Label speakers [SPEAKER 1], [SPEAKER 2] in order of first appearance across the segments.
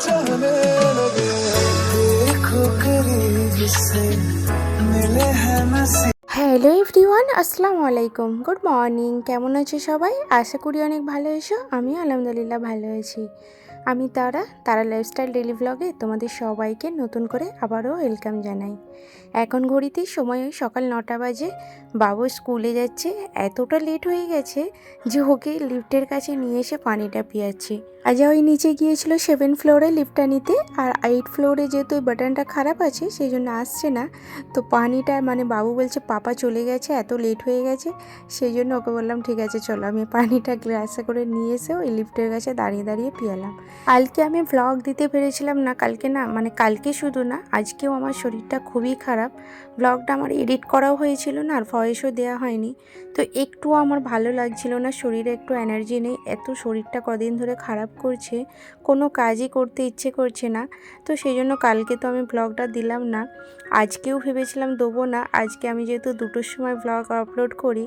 [SPEAKER 1] चाहने लगे देखो करीब से मिले हैं नसीब
[SPEAKER 2] হ্যালো এভরিওয়ান আসসালামু আলাইকুম গুড মর্নিং কেমন আছো সবাই আশা করি অনেক ভালো আছো আমি আলহামদুলিল্লাহ ভালো আছি আমি তারা তারা লাইফস্টাইল ডেলি ভ্লগে তোমাদের সবাইকে নতুন করে আবারও ওয়েলকাম জানাই। এখন ঘড়িতে সময় ওই সকাল নটা বাজে। বাবু স্কুলে যাচ্ছে, এতটা লেট হয়ে গেছে যে ওকে লিফটের কাছে নিয়ে এসে পানিটা পিয়াচ্ছি। আজ ওই নিচে গিয়েছিল সেভেন ফ্লোরে লিফটটা নিতে আর এইট ফ্লোরে যেহেতু ওই বাটনটা খারাপ আছে সেই জন্য আসছে না। তো পানিটা মানে বাবু বলছে, পাপা চলে গেছে, এত লেট হয়ে গেছে। সেই জন্য ওকে বললাম, ঠিক আছে, চলো। আমি পানিটা গ্লাসে করে নিয়ে এসে ওই লিফটের কাছে দাঁড়িয়ে দাঁড়িয়ে পিয়ালাম। কালকে আমি ভ্লগ দিতে পেরেছিলাম না, কালকে না মানে কালকে শুধু না, আজকেও আমার শরীরটা খুবই খারাপ। ব্লগটা আমার এডিট করাও হয়েছিল না, আর ভয়েসও দেওয়া হয়নি। তো একটু আমার ভালো লাগছিল না, শরীরে একটু এনার্জি নেই, এত শরীরটা কদিন ধরে খারাপ করছে, কোনো কাজই করতে ইচ্ছে করছে না। তো সেই জন্য কালকে তো আমি ব্লগটা দিলাম না, আজকেও ভেবেছিলাম দেবো না, আজকে আমি যেহেতু দুটোর সময় ব্লগ আপলোড করি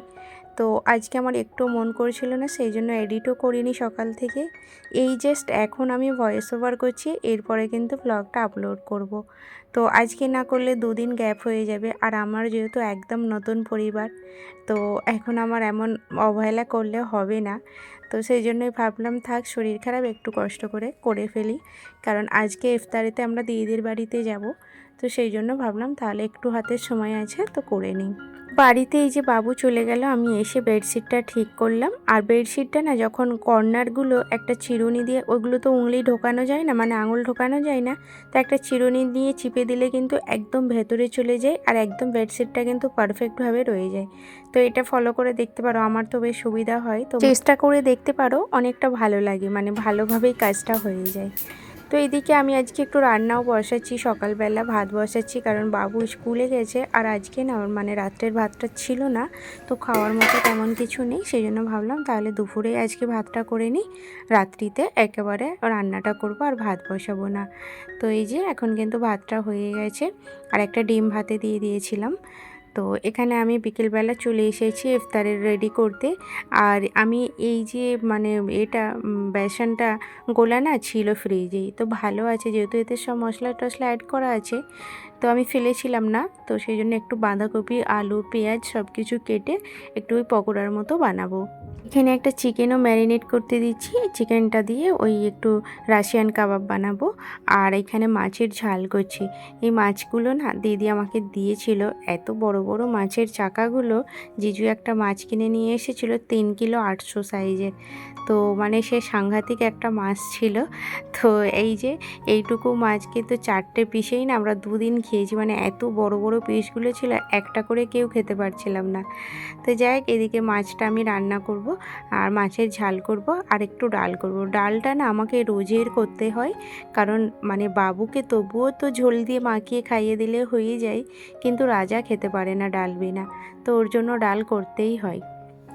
[SPEAKER 2] তো আজকে আমার একটু মন করছিল না, সেই জন্য এডিটও করিনি সকাল থেকে এই জাস্ট এখন আমি ভয়েস ওভার করছি, এরপরে কিন্তু ব্লগটা আপলোড করব। তো আজকে না করলে দুদিন গ্যাপ হয়ে যাবে। আর আমার যেহেতু একদম নতুন পরিবার, তো এখন আমার এমন অবহেলা করলে হবে না। তো সেই জন্যই ভাবলাম, থাক, শরীর খারাপ, একটু কষ্ট করে করে ফেলি। কারণ আজকে ইফতারিতে আমরা দিদিদের বাড়িতে যাব, তো সেই জন্য ভাবলাম, তাহলে একটু হাতের সময় আছে, তো করে নিই। বাড়িতে এই যে বাবু চলে গেল, আমি এসে বেডশিটটা ঠিক করলাম। আর বেডশিটটা না, যখন কর্নারগুলো একটা চিরুনি দিয়ে, ওগুলো তো উংলি ঢোকানো যায় না মানে আঙুল ঢোকানো যায় না, তো একটা চিরুনি দিয়ে চিপে দিলে কিন্তু একদম ভেতরে চলে যায় আর একদম বেডশিটটা কিন্তু পারফেক্টভাবে রয়ে যায়। তো এটা ফলো করে দেখতে পারো আমার তো বেশ সুবিধা হয়। তো চেষ্টা করে দেখতে পারো অনেকটা ভালো লাগে মানে ভালোভাবেই কাজটা হয়ে যায়। তো এদিকে আমি আজকে একটু রান্নাও বসাচ্ছি, সকালবেলা ভাত বসাচ্ছি, কারণ বাবু স্কুলে গেছে আর আজকে না মানে রাত্রের ভাতটা ছিল না, তো খাওয়ার মতো তেমন কিছু নেই সেই জন্য ভাবলাম তাহলে দুপুরে আজকে ভাতটা করে নিই, রাত্রিতে একেবারে রান্নাটা করব আর ভাত বসাবো না। তো এই যে এখন কিন্তু ভাতটা হয়ে গেছে, আর একটা ডিম ভাতে দিয়ে দিয়েছিলাম তো এখানে আমি বিকেলবেলা চলে এসেছি ইফতারের রেডি করতে। আর আমি এই যে মানে এটা বেসনটা গোলা না ছিল ফ্রিজেই তো ভালো আছে যেহেতু এতে সব মশলা টশলা অ্যাড করা আছে। তো আমি ফেলেছিলাম না, তো সেই জন্য একটু বাঁধাকপি, আলু, পেঁয়াজ সব কিছু কেটে একটু ওই পকোড়ার মতো বানাবো। এখানে একটা চিকেনও ম্যারিনেট করতে দিচ্ছি চিকেনটা দিয়ে ওই একটু রাশিয়ান কাবাব বানাবো। আর এখানে মাছের ঝাল করছি। এই মাছগুলো না দিদি আমাকে দিয়েছিল, এত বড় বড় মাছের চাকাগুলো জিজু একটা মাছ কিনে নিয়ে এসেছিল তিন কিলো আটশো সাইজের। তো মানে সে সাংঘাতিক একটা মাছ ছিল। তো এই যে এইটুকু মাছ কিন্তু চারটে পিসেই না আমরা দুদিন খেয়েছি। মানে এত বড় বড় পিসগুলো ছিল, একটা করে কেউ খেতে পারছিলাম না। তো যাই হোক, এদিকে মাছটা আমি রান্না করব, আর মাছের ঝাল করব, আর একটু ডাল করব। ডালটা না আমাকে রোজের করতে হয়, কারণ মানে বাবুকে তবুও তো ঝোল দিয়ে মাখিয়ে খাইয়ে দিলে হয়ে যায়, কিন্তু রাজা খেতে পারে না ডাল বিনা তো ওর জন্য ডাল করতেই হয়।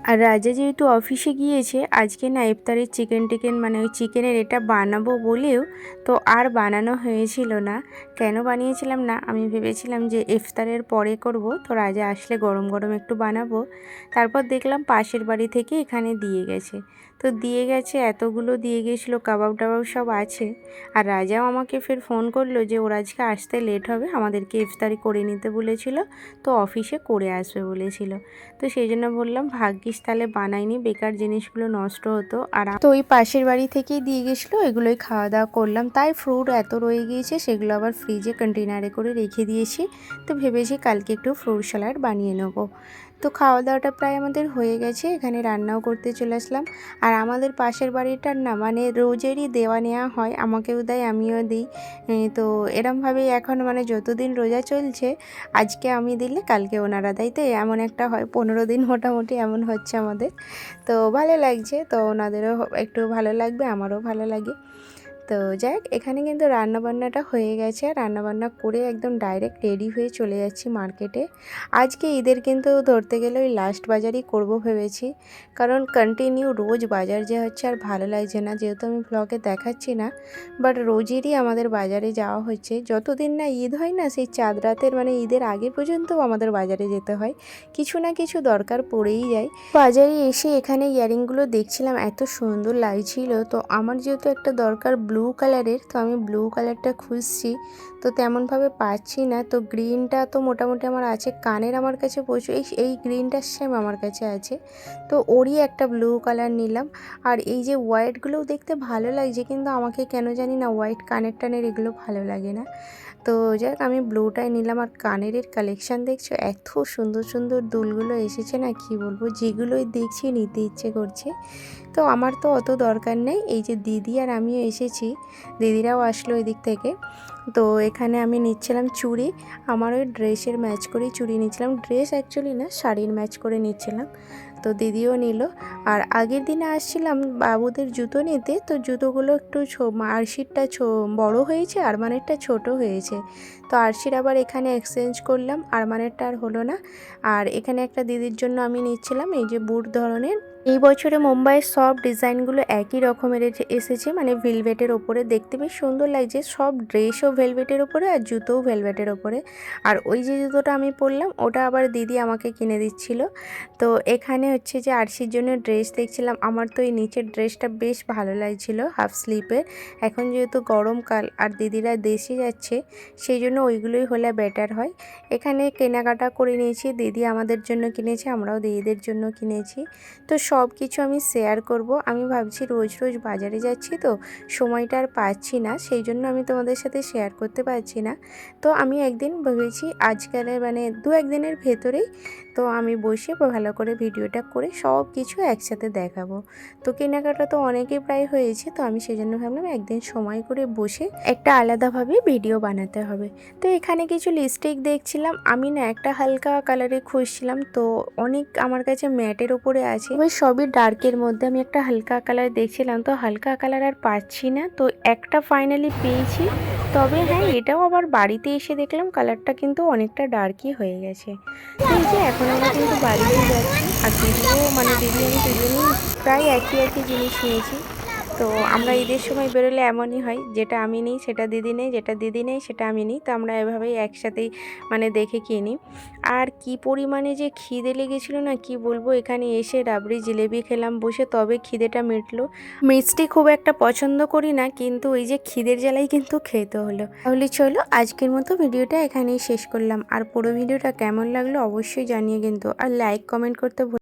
[SPEAKER 2] আর রাজা যেহেতু অফিসে গিয়েছে, আজকে না ইফতারের চিকেন টিকেন মানে ওই চিকেনের এটা বানাবো বলেও তো আর বানানো হয়েছিল না। কেন বানিয়েছিলাম না? আমি ভেবেছিলাম যে ইফতারের পরে করব, তো রাজা আসলে গরম গরম একটু বানাবো। তারপর দেখলাম পাশের বাড়ি থেকে এখানে দিয়ে গেছে। তো দিয়ে গেছে, এতগুলো দিয়ে গেছিল, কাবাব টাবাব সব আছে। আর রাজাও আমাকে ফের ফোন করল যে ওরা আজকে আসতে লেট হবে, আমাদেরকে ইফতারি করে নিতে বলেছিল, তো অফিসে করে আসবে বলেছিল। তো সেই জন্য বললাম ভাগ্যিস তাহলে বানাইনি, বেকার জিনিসগুলো নষ্ট হতো। আর তো ওই পাশের বাড়ি থেকেই দিয়ে গেছিল এগুলোই খাওয়া দাওয়া করলাম। তাই ফ্রুট এত রয়ে গিয়েছে, সেগুলো আবার ফ্রিজে কন্টেনারে করে রেখে দিয়েছি। তো ভেবেছি কালকে একটু ফ্রুট স্যালাড বানিয়ে নেব। তো খাওয়া দাওয়াটা প্রায় আমাদের হয়ে গেছে, এখানে রান্নাও করতে চলে আসলাম। আর আমাদের পাশের বাড়িটার না মানে রোজেরই দেওয়া নেওয়া হয়, আমাকেও দেয়, আমিও দিই। তো এরমভাবেই এখন মানে যতদিন রোজা চলছে, আজকে আমি দিলে কালকে ওনারা দেয়। তো এমন একটা হয়, পনেরো দিন মোটামুটি এমন হচ্ছে আমাদের। তো ভালো লাগছে, তো ওনাদেরও একটু ভালো লাগবে, আমারও ভালো লাগে। তো যাই এখানে কিন্তু রান্নাবান্নাটা হয়ে গেছে। রান্নাবান্না করে একদম ডাইরেক্ট রেডি হয়ে চলে যাচ্ছি মার্কেটে আজকে ঈদের কিন্তু ধরতে গেলে ওই লাস্ট বাজারই করব ভেবেছি। কারণ কন্টিনিউ রোজ বাজার যে হচ্ছে আর ভালো লাগছে না। যেহেতু আমি ব্লগে দেখাচ্ছি না বাট রোজেরই আমাদের বাজারে যাওয়া হচ্ছে। যতদিন না ঈদ হয় না, সেই চাঁদ রাতের মানে ঈদের আগে পর্যন্তও আমাদের বাজারে যেতে হয়। কিছু না কিছু দরকার পড়েই যায়। বাজারে এসে এখানে ইয়ারিংগুলো দেখছিলাম, এত সুন্দর লাগছিল। তো আমার যেহেতু একটা দরকার ব্লু কালারের তো আমি ব্লু কালারটা খুঁজছি, তো তেমনভাবে পাচ্ছি না, তো গ্রিনটা তো মোটামুটি আমার আছে, কানের আমার কাছে প্রচুর, এই এই গ্রিনটার সেম আমার কাছে আছে, তো ওরই একটা ব্লু কালার নিলাম, আর এই যে হোয়াইটগুলোও দেখতে ভালো লাগছে, কিন্তু আমাকে কেন জানি না হোয়াইট কানের টানের এগুলো ভালো লাগে না তো যাক, আমি ব্লুটাই নিলাম আর কানের কালেকশান দেখছ? এত সুন্দর সুন্দর দুলগুলো এসেছে না, কি বলব? যেগুলোই দেখছি, নিতে ইচ্ছে করছে। তো আমার তো অত দরকার নেই। এই যে দিদি আর আমিও এসেছি, দিদিরাও আসলো ওই দিক থেকে। তো এখানে আমি নিচ্ছিলাম চুড়ি। আমার ওই ড্রেসের ম্যাচ করেই চুড়ি নিচ্ছিলাম। ড্রেস অ্যাকচুয়ালি না, শাড়ির ম্যাচ করে নিচ্ছিলাম। তো দিদিও নিল। আর আগের দিনে আসছিলাম বাবুদের জুতো নিতে, তো জুতোগুলো একটু আরশিরটা বড় হয়েছে আরমানেরটা ছোট হয়েছে। তো আরশির আবার এখানে এক্সচেঞ্জ করলাম আরমানেরটা আর হলো না। আর এখানে একটা দিদির জন্য আমি নিচ্ছিলাম, এই যে বুট ধরনের। এই বছরে মুম্বাইয়ের সব ডিজাইনগুলো একই রকমের এসেছে মানে ভেলভেটের ওপরে। দেখতে বেশ সুন্দর লাগছে, সব ড্রেসও ভেলভেটের ওপরে, আর জুতোও ভেলভেটের ওপরে। আর ওই যে জুতোটা আমি পরলাম, ওটা আবার দিদি আমাকে কিনে দিচ্ছিল। তো এখানে হচ্ছে যে আরশির জন্য ড্রেস দেখছিলাম, আমার তো এই নিচের ড্রেসটা বেশ ভালো লাগছিল হাফ স্লিপের এখন যেহেতু গরমকাল আর দিদিরা দেশে যাচ্ছে, সেই জন্য ওইগুলোই হলে বেটার হয়। এখানে কেনাকাটা করে নিয়েছি, দিদি আমাদের জন্য কিনেছে, আমরাও দিদিদের জন্য কিনেছি। তো সব কিছু আমি শেয়ার করব। আমি ভাবছি রোজ রোজ বাজারে যাচ্ছি তো, সময়টা আর পাচ্ছি না, সেই জন্য আমি তোমাদের সাথে শেয়ার করতে পারছি না। তো আমি একদিন ভেবেছি আজকালের মানে দু একদিনের ভেতরেই, তো আমি বসে ভালো করে ভিডিওটা করে সব কিছু একসাথে দেখাবো। তো কেনাকাটা তো অনেকই প্রায় হয়েছে, তো আমি সেই জন্য ভাবলাম একদিন সময় করে বসে একটা আলাদাভাবে ভিডিও বানাতে হবে। তো এখানে কিছু লিপস্টিক দেখছিলাম, আমি না একটা হালকা কালারে খুঁজছিলাম, তো অনেক আমার কাছে ম্যাটের ওপরে আছে। ওই সবই ডার্কের মধ্যে আমি একটা হালকা কালার দেখছিলাম, তো হালকা কালার আর পাচ্ছি না, তো একটা ফাইনালি পেয়েছি। তবে হ্যাঁ এটাও আবার বাড়িতে এসে দেখলাম কালারটা কিন্তু অনেকটা ডার্কই হয়ে গেছে। তো এই যে এখন আমরা কিন্তু বাড়িতে যাচ্ছি, আর দিদিও মানে দিদি আমি দুজনেই প্রায় একই একই জিনিস নিয়েছি। তো আমরা ঈদের সময় বেরোলে এমনই হয়, যেটা আমি নিই, সেটা দিদি নেই, যেটা দিদি নেই, সেটা আমি নিই। তো আমরা এভাবেই একসাথেই মানে দেখে কিনি আর কি পরিমাণে যে খিদে লেগেছিল না, কি বলব, এখানে এসে রাবড়ি জিলেবি খেলাম, বসে তবে খিদেটা মিটলো। মিষ্টি খুব একটা পছন্দ করি না, কিন্তু ওই যে খিদের জ্বালাই কিন্তু খেতে হলো। তাহলে চলো, আজকের মতো ভিডিওটা এখানেই শেষ করলাম। আর পুরো ভিডিওটা কেমন লাগল অবশ্যই জানিয়ে কিন্তু, আর লাইক কমেন্ট করতে